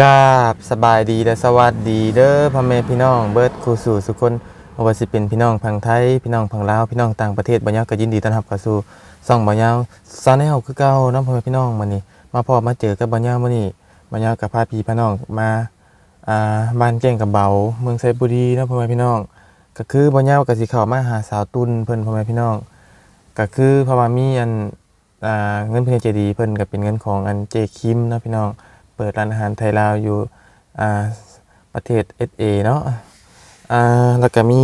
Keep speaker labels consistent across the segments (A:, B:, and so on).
A: กราบสบายดีและสวัสดีเด้อพ่อแม่พี่น้องเบิร์ดครูสู่สุคนบ่ว่าสิเป็นพี่น้องพังไทยพี่น้องพังลาวพี่น้องต่างประเทศบ่ยาวก็ยินดีต้อนรับเข้าสู่ซ่องบ่ยาวซาแนลคือเก่าเนาะพ่อแม่พี่น้องมื้อนี้มาพบมาเจอกับบ่ยาวมื้อนี้บ่ยาวกับพาพี่พี่น้องมาอ่าบ้านแก้งกับเบาเมืองไซบุรีเนาะพ่อแม่พี่น้อง ก็คือบ่ยาวก็สิเข้ามาหาสาวตุนเพิ่นพ่อแม่พี่น้องก็คือเพราะว่ามีอันอ่าเงินเพิ่นเจดีเพิ่นก็เป็นเงินของอันเจคิมนะพี่น้อง เปิดร้านอาหารไทยลาวอยู่อ่าประเทศ SA เนาะอ่าแล้วก็มี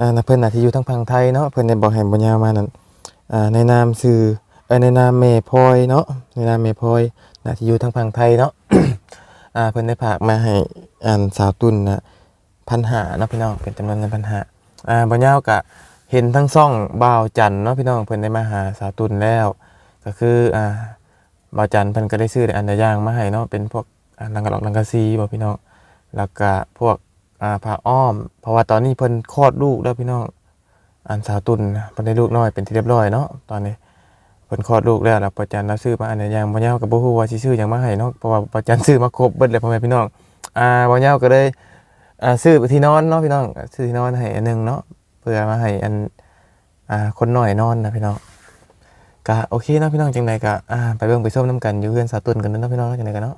A: อ่าเพิ่นน่ะที่อยู่ทั้งพังไทยเนาะเพิ่นได้บอกให้บ่ยามานั่นอ่าในนามชื่อเอ้ยในนามแม่พลอยเนาะในนามแม่พลอยน่ะที่อยู่ทั้งพังไทยเนาะอ่าเพิ่นได้ฝากมาให้อ่านสาวตุนนะพันหาเนาะพี่น้องเป็นจำนวนเงินพันหาอ่าบ่ยาวก็เห็นทั้งซ่องบ่าวจันเนาะพี่น้องเพิ่นได้มาหาสาวตุนแล้ว ก็คืออ่า บาจันเพิ่นก็ได้ซื้ออันใดอย่างมาให้เนาะเป็นพวกลังกะหลอกลังกะซีบ่พี่น้องแล้วก็พวกอ่าผ้าอ้อม เพราะว่าตอนนี้เพิ่นคลอดลูกแล้วพี่น้องอันสาวตุนเพิ่นได้ลูกน้อยเป็นที่เรียบร้อยเนาะตอนนี้เพิ่นคลอดลูกแล้วแล้วบาจันเราซื้อมาอันใดอย่างบ่ยาวก็บ่ฮู้ว่าสิซื้อหยังมาให้เนาะเพราะว่าบาจันซื้อมาครบเบิดเลยพ่อแม่พี่น้องอ่าบ่ยาวก็เลยอ่าซื้อที่นอนเนาะพี่น้องซื้อที่นอนให้อันหนึงเนาะเพื่อมาให้อันอ่าคนน้อยนอนนะพี่น้อง ก็โอเคเนาะพี่น้องจังไดก็อ่าไปเบิ่งไปส้มน้ำกันอยู่เพื่อนสาวตุนกันเนาะพี่น้องจังไดกันเนาะ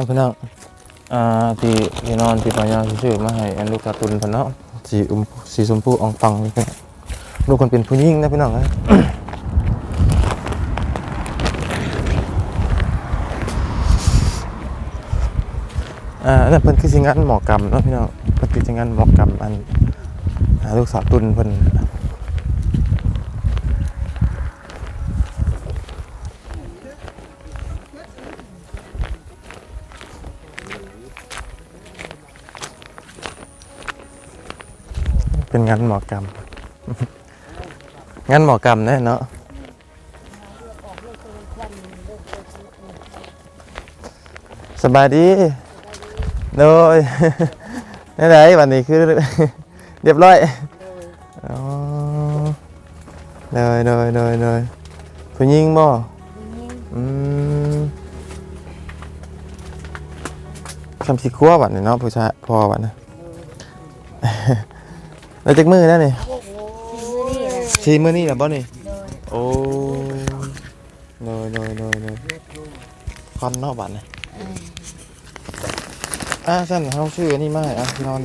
A: ครับพี่น้องอ่าที่ที่นอนที่ปายางชื่อมาให้อันลูกการ์ตูนพิ่นเนาะสีอุ้มสีชมพูอ่องฟังนี่พี่ลูกคนเป็นผู้หญิงนะพี่น้องนะอ่านนั้นเพิ่นคือสิงานหมอกรรมเนาะพี่น้องเพิ่นคือสิงานหมอกรรมอันลูกสาวตุนเพิ่น เป็นงานหมอกรรม งานหมอกรรมแน่เนาะสบายดี โดยนี่ไหนวันนี้คือเรียบร้อยอ๋อเลยเลยเลยเลยผู้หญิงบ่อืมคำสิครัวบัดนี่เนาะผู้ชายพอบัดนะ แล้วจักมือนั่นนี่ชีมือนี่แหละบ่นี่โอ้เลยเลยเลยเลยคอนเนาะบัดนี่อ่าสั่นเขาชื่ออันนี้มาให้อะนอน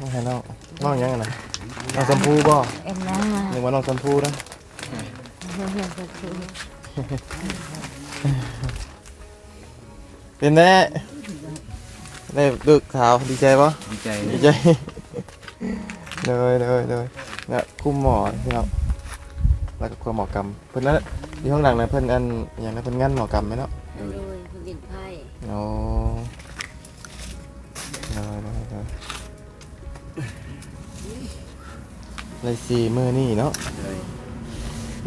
A: มาให้น้องน้องยังไงนะน้องชมพูบ่
B: เอ็นั่งมา
A: นึกว่าน้องชมพูนะเป็นแน่ได้ดึกขาวดีใจปะ
C: ดีใจ
A: ดีใจ เลยเลยเลยเนี่ยคุ้มหมอที่เราแล้วก็ครัวหมอกรรมเพิ่นแล้วอยู่ข้างหลังนะเพิ่นอันอย่างนั้นเพิ่นงั้นหมอกรรมไหมเนาะ
B: โดยคุณดินไพ่
A: โอ้ได้ได้ได้เลยสี่มือนี่เนาะ
C: เลย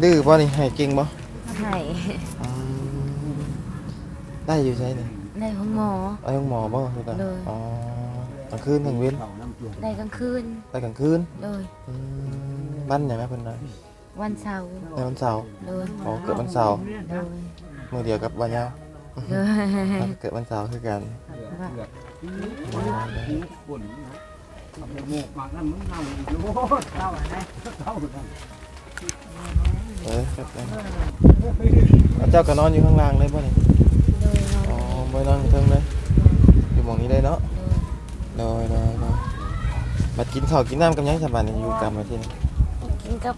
A: ดื้อป่ะนี่ให้เก่งป่ะ
B: ให้
A: ได้อยู่ใช่นี่
B: ในห้องหมอ
A: ไอ้ห้องหมอป่ะคือตา
B: เลย
A: อ๋อ กลางคืนกลางเว้น
B: ในกลางคืน
A: ไปกลางคืน
B: โดย
A: อืมบ้านอย่างไรเพิ่นนะ
B: วันเสาร์
A: ในวันเสาร์
B: โดย
A: อ๋อเกิดวันเสาร์
B: โดย
A: มือเดียวกับวันยาว
B: โดย
A: เกิดวันเสาร์คือกัน
C: ปุ่นนะเอาไปโมกมากนั่นมึงเน่าอีกโอ้เน่าอะไรเน่า
A: เออครับเอาเจ้าก็นอนอยู่ข้างล่างเลยบ่นี่
B: โดยนอน
A: อ๋อบ่นอนเทิงเลยอยู่หม่องนี้เลยเนาะ
B: โดย
A: โดยโดยโดยมากินข้าวกินน้ำกับหยังสบายนี่อยู่กลางประเทศนี่
B: กินกับ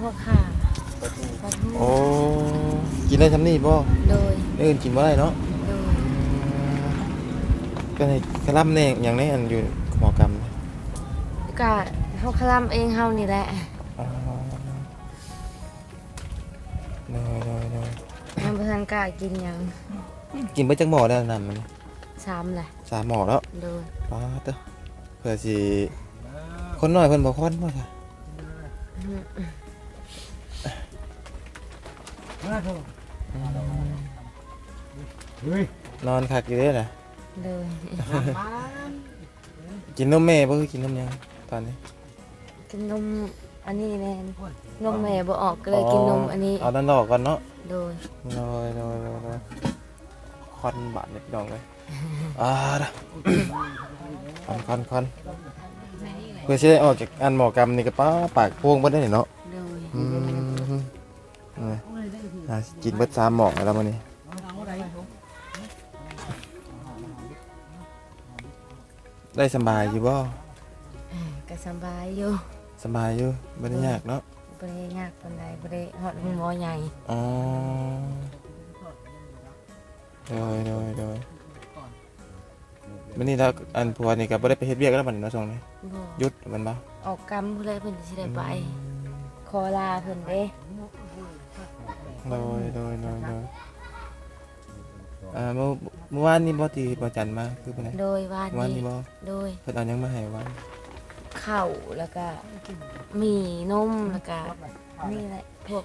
B: พวกข่าปลาทู
A: โอ้กินได้ทำนี่บ่
B: โดย
A: เอื่นกินบ่ได้เนาะ
B: โดย
A: ก็ให้คลัมแน่อย่างนี้อันอยู่หมอกรรม
B: ก็เฮาคลำเองเฮานี่แหละ
A: อ๋อโดยโดยโดย
B: ยังบ่ทันกล้ากินหยัง
A: กินไปจักหม้อได้นำมัน
B: ซ้ำแหละ
A: สามหม้อแล้ว
B: โดย
A: ป้าเต้อเพื่อสิคนน้อยเพิ่นบ่คนบ่ค่ะนอนคักอยู่เด้อน่ะ
B: โดย
A: กินนมแม่บ่คือกินนมหยังตอนนี้
B: กินนมอันนี้แน่นมแม่บ่ออกก็เลยกินนมอันนี้
A: เอาด้านนอกก่อนเนาะ
B: โดย
A: โดยโดยโดยโดยคอนบาดเนี่ยพี่น้องเลย อ่าเด้อคอนคอนคอนเพื่อสิได้ออกจากอันหมอกรรมนี่ก็ป้าปากโป่งเบ่ได้เนาะ
B: โดย
A: อืมนี่อ่ากินเบิดสามหมอกแล้วมื้อนี้ได้สำบายอยู่บ่
B: ก็สำบายอยู่
A: สำบายอยู่บ่ได้ยากเนาะ
B: บ่ได้ยากปานใดบ่ได้ฮอดหุ่นหมอใหญ่
A: อ๋อโดยโดยโดย มื้อนี้เราอันผัวนี่ก็บ่ได้ไปเฮ็ดเวียกแล้วบัดนี้เนาะช่วงนี้
B: บ่
A: หยุดมันบ่
B: ออกกรรมผู้ใดเพิ่นสิได้ไป ขอลาเพิ่นเด้
A: โดยโดยโดยโดยอ่าเมื่อเมื่อวานนี้บ่ที่บ่จันมาคือปานใด
B: โดยว่า
A: เมื่อวาน
B: นี้
A: นี้บ่
B: โดย
A: เพิ่นเอาหยังมาให้วาน
B: ข้าวแล้วก็มีนมแล้วก็นี่แหละพวก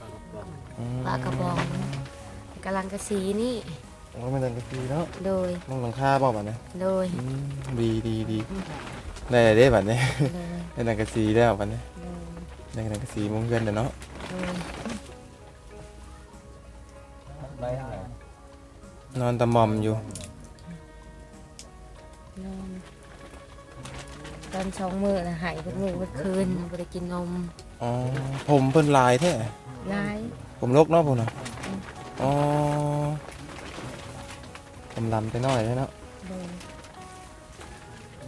A: อืม
B: ปลากระบองกำลังกระสีนี่
A: โอ้ยมันดังกะทีเนาะ
B: โดย
A: มันหลังคาบ่บัดนี้
B: โดย
A: อืมดีดีดีได้เด้บัดนี้
B: โดย
A: ได้ดังกะสีแล้วบัดนี้
B: โดย
A: ได้ดังกะสีมุงเงินเด้อเนาะ
B: โดย
A: นอนตะหมอมอยู่
B: นมตอนสองมื้อน่ะหายเพิ่นมื้อเมื่อคืนบ่ได้กินนม
A: อ๋อผมเพิ่นลายแท้
B: หลาย
A: ผมลกเนาะพุ่นน่ะอ๋อ ผมลำไปหน่อยแล้วเนาะ
B: โดย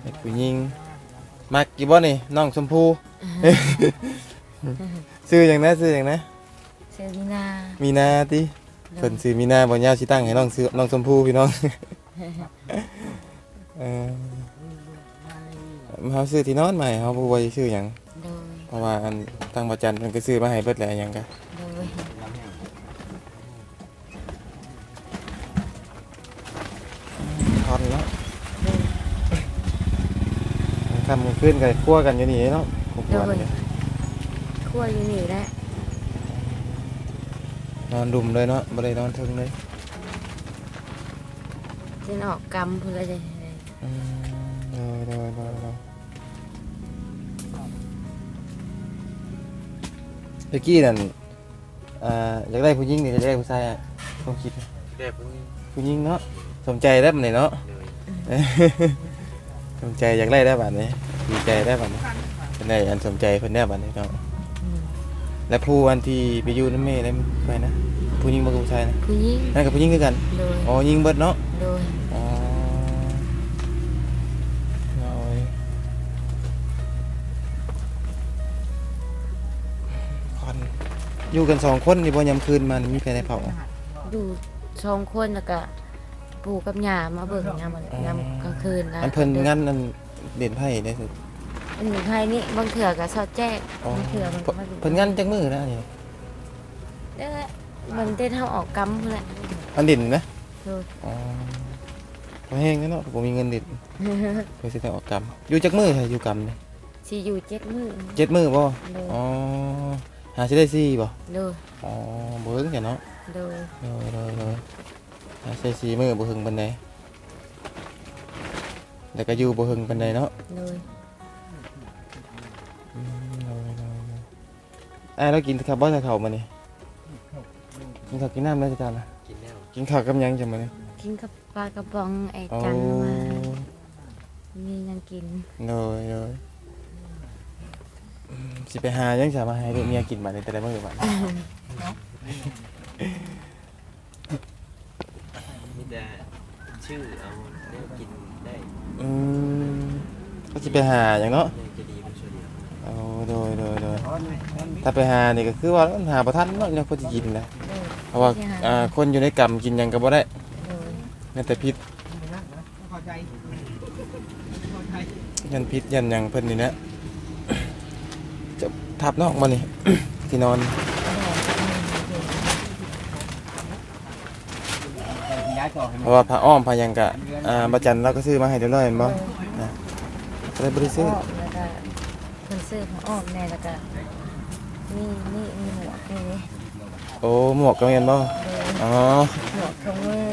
A: เด็กผู้หญิงมักกี่บ่นี่น้องชมพู่ซื้อหยังนะซื้อหยังนะ
B: เซมินา
A: มีนาติ
B: โด
A: เพิ่
B: ย
A: นซื้อมีนาบ่ยาวสิตั้งให้น้องซื้อน้องชมพู่พี่น้องเออเฮาซื้อที่นอนใหม่เฮาบ่ว่าสิซื้อหยัง
B: โดย
A: เพราะว่าอันทางประจันเพิ่นก็ซื้อมาให้เบิดแล้วหยังกะ
B: โดย
A: ทอนเนาะค่ำกลางคืนก็คั่วกันอยู่นี่เนาะครอบครัวนี่
B: คั่วอยู่นี่แหละ
A: นอนดุมเลยเนาะบ่ได้นอนทึงเลย
B: จะออกกรรมพุ่นละเลย
A: อืมเออเออเออเออเมื่อกี้นั่นอ่าอยากได้ผู้หญิงนี่อยากได้ผู้ชายอะต้องคิด
C: เด็กผู้หญิง
A: ผู้หญิงเนาะ สนใจได้ปานไหนเนาะ
C: เลย
A: สนใจอยากได้ได้บัดนี้ดีใจได้บัดนี้เป็นได้อันสนใจเพิ่นได้บัดนี้เนาะ
B: อืม
A: และผู้อันที่ไปอยู่นำแม่ได้ไปนะ ผู้หญิงบ่กับผู้ชายนะ
B: ผู้หญิง
A: นั่นกับผู้หญิงคือกัน
B: โดย
A: อ๋อยิงเบิดเนาะ
B: โดย
A: อ๋อน้อยคอนอยู่กันสองคนนี่บ่ยามคืนมานี่มีใครได้เผา
B: อยู่สองคนแล้วก็ ปู่กับย่ามาเบิ่งยามยามกลางคืนนะ
A: อันเพิ่นงานอันเด่นไพ่ได้สุด
B: อันนี้ไผนี่บางเถื่อก็สอดแจ้ง
A: อ๋อบา
B: งเถื่อมันก็มาดู
A: เพิ่นงานจักมือนะนี่
B: เด้อมันเต้นเฮาออกกรรมพุ่นแหละ
A: อันเด่นนะ
B: โดย
A: อ๋อพอแห้งแล้วเนาะผมมีเงินเด่นเพื่อสิได้ออกกรรมอยู่จักมือใช่อยู่กรรมนี่
B: สิอยู่เจ็ดมื้อ
A: เจ็ดมือบ่
B: โดย
A: อ๋อหาสิได้สี่บ่
B: โดย
A: อ๋อบ่ถึงจ้ะเนาะ
B: โดย
A: เลยเลยเลยหา ใส่สีมือบ่หึงปานใดแต่ก็อยู่บ่หึงปานใดเนาะ
B: โดย
A: อืมเลยเลยเลยอ้ายเรากินข้าวบ่ใส่ข้าวมานี่กินข้าวกินน้ำแล้วจ้ะนะ
C: กินแล้ว
A: กินข้าวกับหยังจังมื้อนี้
B: กินกับปลากระป๋องไอ้
A: โอ้
B: จันมามียังกิน
A: เลยเลยสิไปหายังสามารถให้ลูกเมียกินบัดนี้แต่ได้มื้อบัด
C: มีแต่ ชื่อเอาได้กินได้
A: อืมก็สิไปหาหยังเนาะ
C: ยังจะดีมันช่วยเดียว
A: โอ้โดยโดยโดยถ้าไปหานี่ก็คือว่ามันหาบ่ทันเนาะเนี่ยคนสิกินนะ
B: โดย
A: เพราะว่าอ่าคนอยู่ในกรรมกินหยังก็บ่ได้
B: โดย
A: แม้แต่พิษยันพิษยันหยังเพิ่นนี่นะจะทับนอกมานี่ ที่นอน เพ ราะว่าผ้าอ้อมผ้าหยังกะอ่าประจันเราก็ซื้อมาให้เรียบร้อยเห็นบ่นะก็เลยบ่ได้ซื้อ
B: อ้อมแล้วก็เพิ่นซื้อผ้าอ้อมแน่แล้วก็นี่นี่มีหมวกนี่
A: โอ้หมวกก็เห็นบ่
B: โดย
A: อ๋อ
B: หมวกทงมือ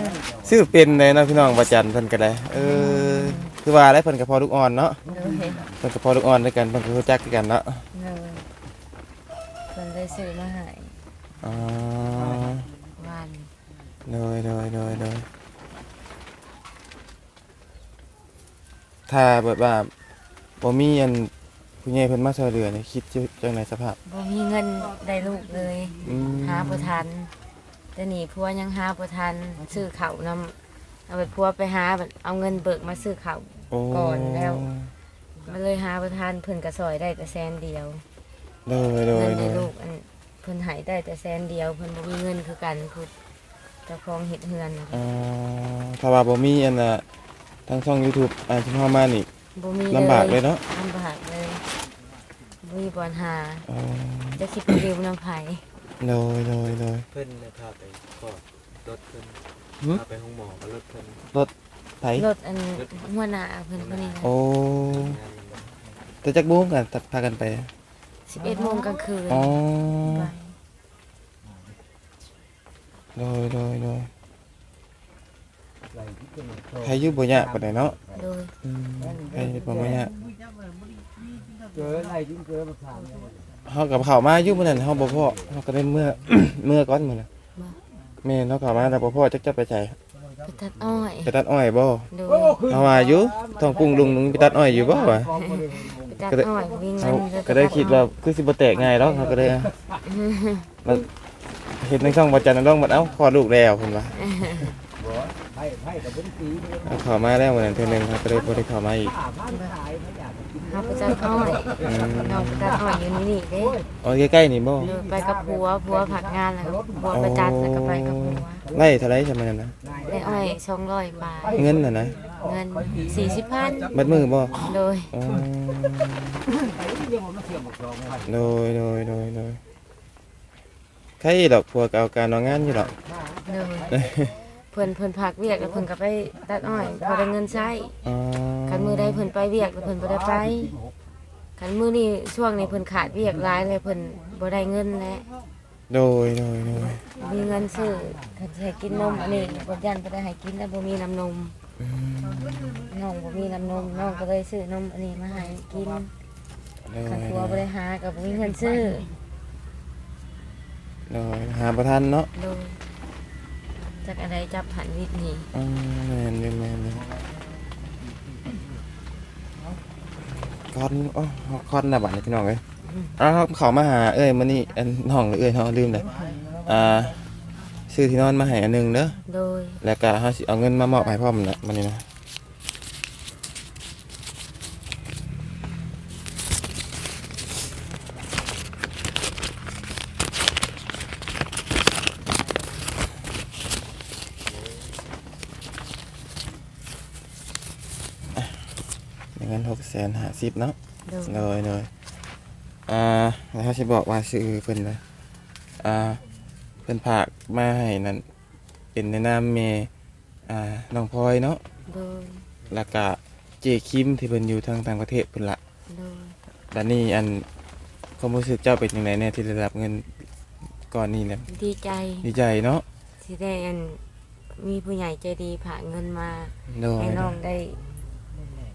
A: ซื้อเป็นเลยเนาะพี่น้องประจันเพิ่นก็ได้เออคือว่าอะไรเพิ่นก็พอลูกอ่อนเนาะ
B: โดย
A: เพิ่นก็พอลูกอ่อนด้วยกันเพิ่นก็รู้จักกันเนาะ
B: โดยเพิ่นเลยซื้อมาให้
A: อ๋อ
B: วัน
A: โดยโดยโดยโดย ถ้าแบบว่าบ่มีอันผู้ใหญ่เพิ่นมาช่วยเหลือนี่คิดอยู่จังไดสภาพ
B: บ่มีเงินได้ลูกเลย
A: อืม
B: หาบ่ทัน แต่นี่พัวยังหาบ่ทันซื้อข้าวนำเอาไปพัวไปหาบัดเอาเงินเบิกมาซื้อข้าว
A: โอ้
B: ก่อนแล้ว มาเลยหาบ่ทันเพิ่นก็ซอยได้แต่แสนเดียว
A: โดยโด
B: เงิ
A: ย
B: น
A: โด
B: ให้
A: ย
B: ลูกอันเพิ่นให้ได้แต่แสนเดียวเพิ่นบ่มีเงินคือกันคือเจ้าของเฮ็ดเฮือนน่ะ
A: อ๋อถ้าว่าบ่มีอันน่ะ ทางช่อง YouTube อ่าที่เฮามานี่
B: บ่มี
A: ลำบากเลยเนาะ
B: ลำบากเลยบ่มีบ่อนหา
A: อ๋อ
B: จะคิดไปดิวน้ำไผ
A: โดยโดยโดย
C: เพิ่นนะพาไปกอดรถเพิ่น
A: หึ
C: พาไปห้องหมอกับรถเพิ่น
A: ไผ
B: รถอันหัวหน้าเพิ่นคนนี้นะ
A: โอ้
C: งานมัน
A: แต่จักบุ้งกันพากันไป
B: 11โมงกลางคืน
A: อ๋อ
B: ไป
A: โดยโดยโดย ใครอยู่บ่ยากปานใดเนาะ
B: โดย
A: อืมใครอยู่บ่ยาก
D: เจออะไรที่เจอมาผ่านเนี่ย
A: เฮากับเข้ามาอยู่มื้อนั้นเฮาบ่พอเฮาก็ได้เมื่อ เมื่อก่อนมื้อน่ะแม่นเฮาเข้ามาแล้วบ่พอจักจะไปไส
B: ไปตัดอ้อย
A: ไปตัดอ้อยบ่
B: โดย
A: เฮาว่าอยู่ต้องกุ้งลุงลุงไปตัดอ้อยอยู่บ่วะ
B: ไปตัดอ้อยวิ่ง
A: เขา
B: เงิน
A: ก็ได้คิดว่าคือสิบ่แตกง่ายหรอกเขาก็ได้มันเห็นในช่องบ่จันทร์น้องมันเอ้าคลอดลูกแล้วเพิ่นว่า
D: ไพ่ไพ่กับเป็นสีเนี่ย
A: เอาเข้ามาแล้ววันนั้นเทื่อหนึงครับก็เลยบ่ได้เข้ามาอีก
D: ผ่าผ่านขายไม่อยากกิน
B: เฮาไปตัดอ้อยน้องไปตัดอ้อยอยู่นี่นี่เด้
A: อ๋อใกล้ๆนี่บ่
B: โดยไปกับผัวผัวผักงานแล้วก็ผัวไปตัดแล้วก็ไปกับผัว
A: ไล่เท่าไหร่ใช่มั้ยนะ
B: ได้อ้อย200บาท
A: เงินน่ะนะ
B: เงิน40,000
A: บัดมือบ่
B: โดย
A: อ๋อ
D: ไอ้ที่เรียกว่ามาเทียมกับสองวัน
A: โดยโดยโดยโดยใครดอกพวกเอาการเอางานอยู่ดอก
B: โดย เพิ่นเพิ่นพักเวียกแล้วเพิ่นก็ไปตัดอ้อยพอได้เงินใช้
A: อ๋อ
B: คันมือได้เพิ่นไปเวียกแล้วเพิ่นบ่ได้ไปคันมือนี้ช่วงนี้เพิ่นขาดเวียกหลายเลยเพิ่นบ่ได้เงินแล้ว
A: โดยโดยโดย
B: มีเงินซื้อคันสิให้กินนมอันนี้บ่ยันบ่ได้ให้กินแล้วบ่มีน้ำนม
A: อืม
B: น้องบ่มีน้ำนมน้องก็เลยซื้อนมอันนี้มาให้กิน
A: โด
B: คัน
A: ย
B: ครัวบ่ได้หาก็บ่มีเงินซื้อ
A: โดยหาประทันเนาะ
B: โดย จักอะไรจับหันวิทย์นี่
A: อืมแม่นอยู่แม่นอยู่คอนอ๋อคอนน่ะบัดนี้พี่น้องเอ้ยอ้าวเขามาหาเอ้ยมื้อนี้อันน้องหรือเอ้ยเฮาลืมเลยอ่าซื้อที่นอนมาให้อันหนึงเด้อ
B: โดย
A: แล้วก็เฮาสิเอาเงินมามอบให้พร้อมนะมื้อนี้นะเงิน650,000เนาะ
B: โดย
A: เลยเลยอ่าแล้วเขาจะบอกว่าชื่อเพิ่นเลยอ่าเพิ่นผากมาให้นั่นเป็นในนามเมอ่าน้องพลอยเนาะ
B: โดย
A: แล้วก็เจคิมที่เพิ่นอยู่ทางต่างประเทศเพิ่นละ
B: โดย
A: ด้านนี้อันความรู้สึกเจ้าเป็นยังไงเนี่ยที่ได้รับเงินก่อนนี้เนี่ย
B: ดีใจ
A: ดีใจเนาะ
B: ที่ได้อันมีผู้ใหญ่ใจดีผ่าเงินมา
A: โดย
B: ให้น้องได้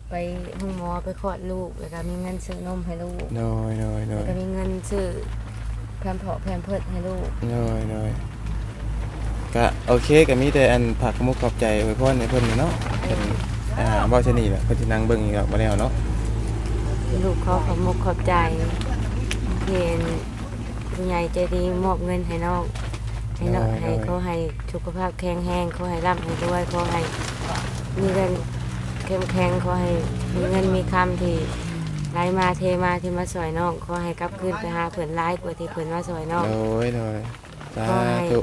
B: ไปห้องหมอไปคลอดลูกแล้วก็มีเงินซื้อนมให้ลูก
A: โดยโดยโด
B: แล้ว
A: ย
B: ก็มีเงินซื้อแพมเพาะแพมเพิร์ดให้ลูก
A: โดยโดยก็โอเคก็มีแต่อันผักมุกขอบใจไว้พ่อในเพิ่นเนาะเป็นอ่าบ่ชนีแหละเพิ่นสินั่งเบิ่งอีกแล้วบ่แล้วเนาะ
B: ลูกขอขอบมุกขอบใจที่ผู้ใหญ่ใจดีมอบเงินให้น้องให้น้องให้เขาให้สุขภาพแข็งแรงเขาให้ร่ำให้รวยเขาให้มีเงิน เข้มแข็งเขาให้มีเงินมีคำที่ไหลมาเทมาที่มาสวยน้องเขาให้กลับคืนไปหาเพิ่นร้ายกว่าที่เพิ่นมาสวยน้อง
A: โดยโดยสา
B: ขอให้
A: ธุ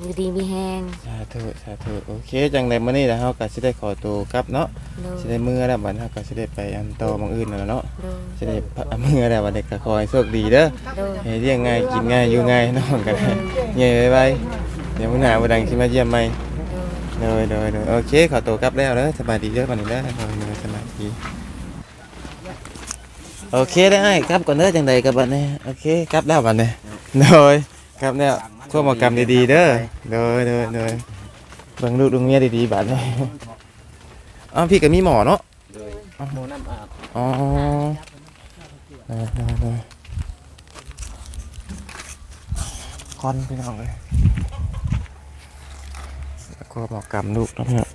B: อยู่ดีมีแห้ง
A: สาธุสาธุโอเคจังไดมื้อนี้แล้วเฮาก็สิได้ขอตัวกลับเนาะ
B: โดย
A: สิได้มื้อแล้วบัดเฮาก็สิได้ไปอันต่อหมองอื่นนั่นแหละเนาะ
B: โดย
A: สิได้พะมื้อแล้วบัดนี้ก็ขอให้โชคดีเด้อ
B: โดย
A: ให้เลี้ยงง่ายกินง่ายอยู่ง่ายน้องก็ได้เงี้ยไว้ๆเดี๋ยวมื้อหน้าบ่ดังสิมาเยี่ยมใหม่
B: โดย
A: โดยโดยโอเคขอตัวกลับแล้วเด้อสบายดีเด้อบัดนี้เด้อโดยโดยสบายดีโอเคได้อ้ายกลับก่อนเด้อจังใดกับบัดนี้โอเคกลับแล้วบัดนี้โดยกลับแล้วควบมอกรรมดีๆเด้อโดยโดยโดยเบิ่งลูกดูเมียดีๆบัดนี้อ้าวพี่ก็มีหมอเนาะ
C: โมน้ำอาบ
A: อ๋อได้ได้ได้คอนพี่น้องเลย แล้วก็มอกรรมลูกนะพี่น้อง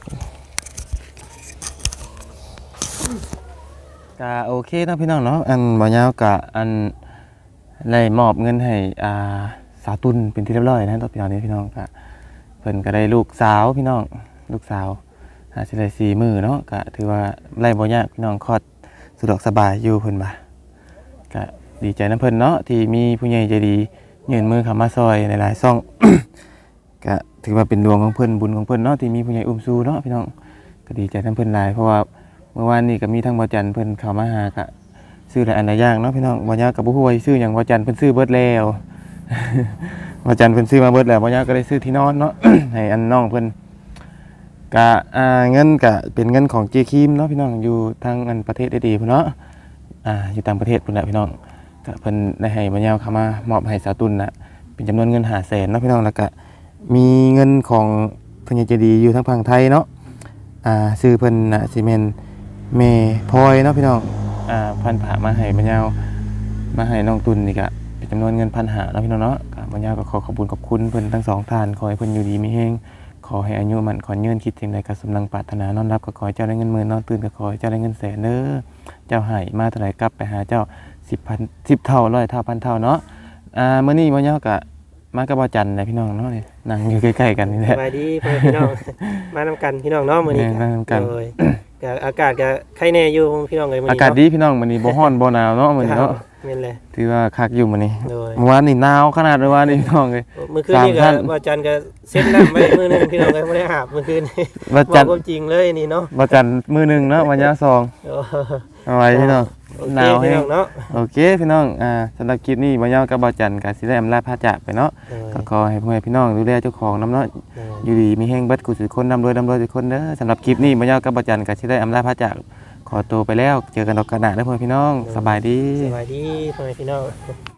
A: กะโอเคนะพี่น้องเนาะอันบ่ยาวกะอันได้มอบเงินให้อ่าสาวตุนเป็นที่เรียบร้อยนะตอนพี่น้องนี้พี่น้องกะเพิ่นก็ได้ลูกสาวพี่น้องลูกสาวอาจจะได้สี่มือเนาะกะถือว่าไล่บ่ยากพี่น้องคลอดสะดวกสบายอยู่เพิ่นบ่ากะดีใจนํเพิ่นเนาะที่มีผู้ใหญ่ใจดียื่นมือเข้ามาซอยหลายๆซ่องก็ ถือว่าเป็นดวงของเพิ่อนบุญของเพิ่อนเนาะที่มีผู้ใหญ่อุ้มสู้เนาะพี่น้องก็ดีใจนํเพิ่อนหลาย เพราะว่าเมื่อวานนี้ก็มีทั้งบ่จันทร์เพิ่อนเข้ามาหากะซื้อหลายอันหลายอย่างเนาะพี่น้องบ่ยากก็บ่ฮู้ว่าสิซื้อหยังบ่จันทร์เพิ่อนซื้อเบิดแล้วบ่จันทร์เพิ่อนซื้อมาเบิดแล้วบ่ยาก็ได้ซื้อที่นอนเนาะให้อันน้องเพิ่อนก็อ่าเงินก็เป็นเงินของเจคิมเนาะพี่น้องอยู่ทางอันประเทศได้ดีพุ่นเนาะอ่าอยู่ต่างประเทศพุ่นแหละพี่น้องก็เพิ่นได้ให้บ่ยาวเข้ามามอบให้สาวตุนนะเป็นจำนวนเงิน500,000เนาะพี่น้องแล้วก็ มีเงินของพิ่นยังจดีอยู่ทั้งฝั่งไทยเนาะอ่าซื้อเพิ่นน่ะสิเมนเมพลอยเนาะพี่น้องอ่าพันผ่ามาให้บรรยาวมาให้น้องตุนนี่ก็เป็นจำนวนเงินพันหาเนาะพี่น้องเนาะก็บรรยาวก็ขอขอบคุณขอบคุณเพิ่นทั้งสองท่านขอให้เพิ่นอยู่ดีมีแฮงขอให้อายุมันขอเงินคิดสิ่งใดก็สมดังปรารถนานอนรับก็ขอเจ้าได้เงินหมื่นนอนตื่นก็ขอให้เจ้าได้เงินแสนเด้อเจ้าให้มาเท่าไหร่กลับไปหาเจ้า10พัน10เท่าร้อยเท่าพันเท่าเนาะอ่าเมื้อนี้บรรยาวก็ มากับบ่จันนะพี่น้องเนาะนี่นั่งอยู่ใกล้ๆกันนี่แห
E: ส
A: ละ
E: บายดีพ่อแม่พี่น้อง มานำกันพี่น้องเนาะมื้อนี้
A: แม่มานำกัน
E: โดยก็อากาศก็ไข้แน่อยู่พี่น้องเลยมื้อ
A: อา
E: นี้
A: กาศดีพี่น้องมื้อนี้บ่ร้อนบ่หนาวเนาะมื้อนี้
E: เนาะ
A: เนาะ
E: แม่นเลย
A: ถือว่าคักอยู่มื้อนี้
E: โดย
A: เมื่อวานนี่หนาวขนาดเมื่อวานนี่พี่น้องเอ้ย
E: มื้อคืนนี้
A: สาม
E: ก็
A: ท่าน
E: ว่าจันก็เซ็ตน้ำไว้มื้อหนึงพี่น้องเลยบ่ได้อาบมื้อคืนนี้
A: บ่
E: บอ
A: จั
E: ก
A: น
E: ความจริงเลยนี่เนาะ
A: บ่จันมื้อหนึงเนาะวันยาซอง
E: โอ้
A: เอาไว้พี่น้อง
E: โอ
A: ห
E: เคนา
A: ว
E: พี่
A: แฮ
E: น้
A: ง
E: องเนาะ
A: โอเคพี่น้องอ่าสำหรับคลิปนี้บ่ยาวกับบ่จันก็สิได้อำลาพาจากไปเนาะ
E: โดย
A: ก็ขอให้พ่อแม่พี่น้องดูแลเจ้าของนํเนาะ
E: โดย
A: อยู่ดีมีแฮงเบิดกุศลคนร่ำรวยร่ำรวยทุกคนเด้อสำหรับคลิปนี้บ่ยาวกับบ่จันก็สิได้อำลาพาจากขอตัวไปแล้วเจอกันดอกกระหน้าเด้อพ่อแม่พี่น้องสบายดี
E: สบายดีพ่อแม่พี่น้อง